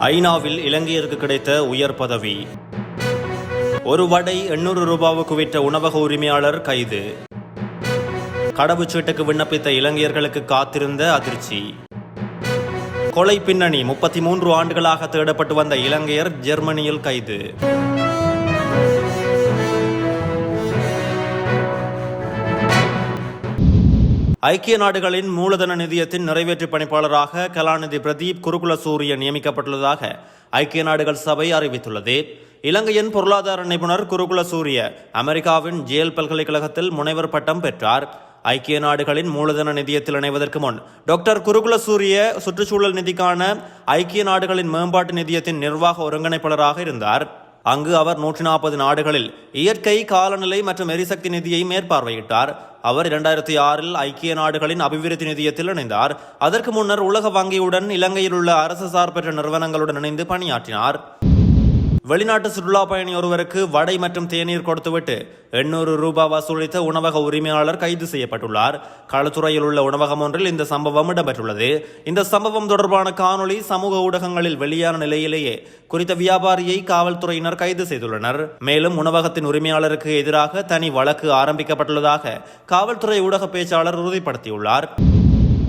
ஐநாவில் இலங்கையருக்கு கிடைத்த உயர் பதவி. ஒரு வடை எண்ணூறு ரூபாவுக்கு விற்ற உணவக உரிமையாளர் கைது. கடவுச்சீட்டுக்கு விண்ணப்பித்த இலங்கையர்களுக்கு காத்திருந்த அதிர்ச்சி. கொலை பின்னணி முப்பத்தி மூன்று ஆண்டுகளாக தேடப்பட்டு வந்த இலங்கையர் ஜெர்மனியில் கைது. ஐக்கிய நாடுகளின் மூலதன நிதியத்தின் நிறைவேற்று பணிப்பாளராக கலாநிதி பிரதீப் குருகுல சூரிய நியமிக்கப்பட்டுள்ளதாக ஐக்கிய நாடுகள் சபை அறிவித்துள்ளது. இலங்கையின் பொருளாதார நிபுணர் குருகுல சூரிய அமெரிக்காவின் ஜேல் பல்கலைக்கழகத்தில் முனைவர் பட்டம் பெற்றார். ஐக்கிய நாடுகளின் மூலதன நிதியத்தில் இணைவதற்கு முன் டாக்டர் குருகுல சூரிய சுற்றுச்சூழல் நிதிக்கான ஐக்கிய நாடுகளின் மேம்பாட்டு நிதியத்தின் நிர்வாக ஒருங்கிணைப்பாளராக இருந்தார். அங்கு அவர் நூற்றி நாற்பது நாடுகளில் இயற்கை காலநிலை மற்றும் எரிசக்தி நிதியை மேற்பார்வையிட்டார். அவர் இரண்டாயிரத்தி ஆறில் ஐக்கிய நாடுகளின் அபிவிருத்தி நிதியத்தில் இணைந்தார். அதற்கு முன்னர் உலக வங்கியுடன் இலங்கையில் உள்ள அரசு சார்பற்ற நிறுவனங்களுடன் இணைந்து பணியாற்றினார். வெளிநாட்டு சுற்றுலா பயணி ஒருவருக்கு வடை மற்றும் தேநீர் கொடுத்துவிட்டு எண்ணூறு ரூபாய் வசூலித்த உணவக உரிமையாளர் கைது செய்யப்பட்டுள்ளார். களத்துறையில் உள்ள உணவகம் ஒன்றில் இந்த சம்பவம் இடம்பெற்றுள்ளது. இந்த சம்பவம் தொடர்பான காணொளி சமூக ஊடகங்களில் வெளியான நிலையிலேயே குறித்த வியாபாரியை காவல்துறையினர் கைது செய்துள்ளனர். மேலும் உணவகத்தின் உரிமையாளருக்கு எதிராக தனி வழக்கு ஆரம்பிக்கப்பட்டுள்ளதாக காவல்துறை ஊடக பேச்சாளர் உறுதிப்படுத்தியுள்ளார்.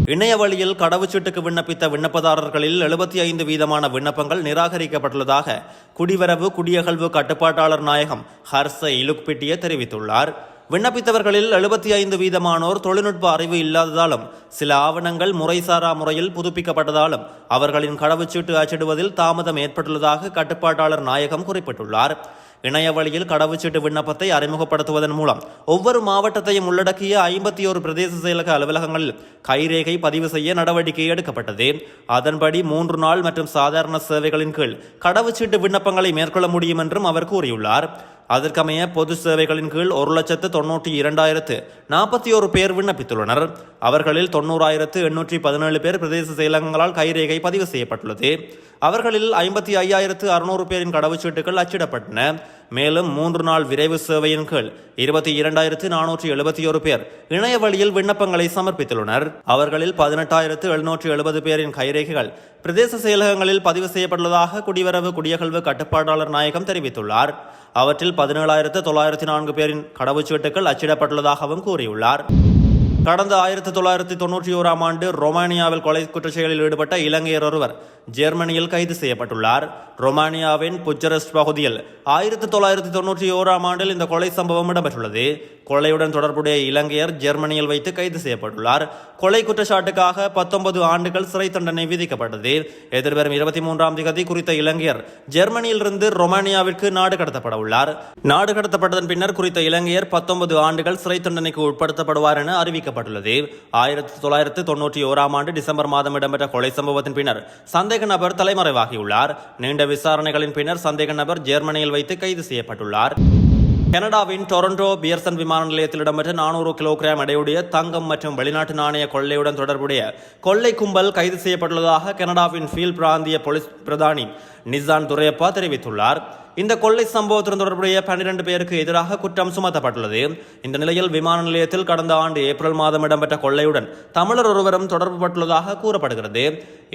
இணைய வழியில் கடவுச்சீட்டுக்கு விண்ணப்பித்த விண்ணப்பதாரர்களில் எழுபத்தி ஐந்து வீதமான விண்ணப்பங்கள் நிராகரிக்கப்பட்டுள்ளதாக குடிவரவு குடியகழ்வு கட்டுப்பாட்டாளர் நாயகம் ஹர்ச இலுக்பிட்டிய தெரிவித்துள்ளார். விண்ணப்பித்தவர்களில் எழுபத்தி ஐந்து வீதமானோர் தொழில்நுட்ப அறிவு இல்லாததாலும் சில ஆவணங்கள் முறைசாரா முறையில் புதுப்பிக்கப்பட்டதாலும் அவர்களின் கடவுச்சீட்டு அச்சிடுவதில் தாமதம் ஏற்பட்டுள்ளதாக கட்டுப்பாட்டாளர் நாயகம் குறிப்பிட்டுள்ளார். இணைய வழியில் கடவுச்சீட்டு விண்ணப்பத்தை அறிமுகப்படுத்துவதன் மூலம் ஒவ்வொரு மாவட்டத்தையும் உள்ளடக்கிய ஐம்பத்தி ஒரு பிரதேச செயலக அலுவலகங்களில் கைரேகை பதிவு செய்ய நடவடிக்கை எடுக்கப்பட்டது. அதன்படி மூன்று நாள் மற்றும் சாதாரண சேவைகளின் கீழ் கடவுச்சீட்டு விண்ணப்பங்களை மேற்கொள்ள முடியும் என்றும் அவர் கூறியுள்ளார். அதற்கமைய பொது சேவைகளின் கீழ் ஒரு லட்சத்து தொன்னூற்றி இரண்டாயிரத்து நாற்பத்தி ஒரு பேர் விண்ணப்பித்துள்ளனர். அவர்களில் தொண்ணூறாயிரத்து எண்ணூற்றி பதினேழு பேர் பிரதேச செயலகங்களால் கைரேகை பதிவு செய்யப்பட்டுள்ளது. அவர்களில் ஐம்பத்தி ஐயாயிரத்து அறுநூறு பேரின் கடவுச்சீட்டுகள் அச்சிடப்பட்டன. மேலும் மூன்று நாள் விரைவு சேவையின் கீழ் இருபத்தி இரண்டாயிரத்து நானூற்றி எழுபத்தி ஒரு பேர் இணைய வழியில் விண்ணப்பங்களை சமர்ப்பித்துள்ளனர். அவர்களில் பதினெட்டாயிரத்து எழுநூற்றி எழுபது பேரின் கைரேகைகள் பிரதேச செயலகங்களில் பதிவு செய்யப்பட்டுள்ளதாக குடிவரவு குடியகழ்வு கட்டுப்பாட்டாளர் நாயகம் தெரிவித்துள்ளார். அவற்றில் பதினேழாயிரத்து தொள்ளாயிரத்தி நான்கு பேரின் கடவுச்சீட்டுகள் அச்சிடப்பட்டுள்ளதாகவும் கூறியுள்ளார். கடந்த ஆயிரத்தி தொள்ளாயிரத்தி தொன்னூற்றி ஓராம் ஆண்டு ரொமானியாவில் கொலை குற்றச்செயலில் ஈடுபட்ட இலங்கையர் ஒருவர் ஜெர்மனியில் கைது செய்யப்பட்டுள்ளார். ரொமானியாவின் புச்சரஸ்ட் பகுதியில் ஆயிரத்தி தொள்ளாயிரத்தி தொன்னூற்றி ஓராம் ஆண்டில் இந்த கொலை சம்பவம் இடம்பெற்றுள்ளது. கொலையுடன் தொடர்புடைய இலங்கையர் ஜெர்மனியில் வைத்து கைது செய்யப்பட்டுள்ளார். கொலை குற்றச்சாட்டுக்காக பத்தொன்பது ஆண்டுகள் சிறை தண்டனை விதிக்கப்பட்டது. எதிர்வரும் இருபத்தி மூன்றாம் திகதி குறித்த இலங்கையர் ஜெர்மனியிலிருந்து ரொமானியாவிற்கு நாடு கடத்தப்பட உள்ளார். நாடு கடத்தப்பட்டதன் பின்னர் குறித்த இலங்கையர் பத்தொன்பது ஆண்டுகள் சிறை தண்டனைக்கு உட்படுத்தப்படுவார் என அறிவிக்கப்பட்டுள்ளது. ஆயிரத்தி தொள்ளாயிரத்து தொன்னூற்றி ஓராம் ஆண்டு டிசம்பர் மாதம் இடம்பெற்ற கொலை சம்பவத்தின் பின்னர் சந்தேக நபர் தலைமறைவாகியுள்ளார். நீண்ட விசாரணைகளின் பின்னர் சந்தேக நபர் ஜெர்மனியில் வைத்து கைது செய்யப்பட்டுள்ளார். கனடாவின் டொரண்டோ பியர்சன் விமான நிலையத்தில் இடம்பெற்ற நானூறு கிலோகிராம் எடையுடைய தங்கம் மற்றும் வெளிநாட்டு நாணய கொள்ளையுடன் தொடர்புடைய கொள்ளை கும்பல் கைது செய்யப்பட்டுள்ளதாக கனடாவின் ஃபீல் பிராந்திய போலீஸ் பிரதானி நிசான் துரையப்பா தெரிவித்துள்ளார். இந்த கொள்ளை சம்பவத்துடன் தொடர்புடைய பன்னிரண்டு பேருக்கு எதிராக குற்றம் சுமத்தப்பட்டுள்ளது. இந்த நிலையில் விமான நிலையத்தில் கடந்த ஆண்டு ஏப்ரல் மாதம் இடம்பெற்ற கொள்ளையுடன் தமிழர் ஒருவரும் தொடர்பு பட்டுள்ளதாக கூறப்படுகிறது.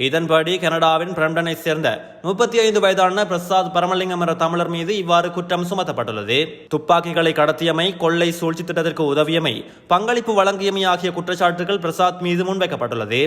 இதன்படி கனடாவின் பிரம்டனை சேர்ந்த முப்பத்தி ஐந்து வயதான பிரசாத் பரமலிங்கம் என்ற தமிழர் மீது இவ்வாறு குற்றம் சுமத்தப்பட்டுள்ளது. துப்பாக்கிகளை கடத்தியமை கொள்ளை சூழ்ச்சி திட்டத்திற்கு உதவியமை பங்களிப்பு வழங்கியமை ஆகிய குற்றச்சாட்டுகள் பிரசாத் மீது முன்வைக்கப்பட்டுள்ளது.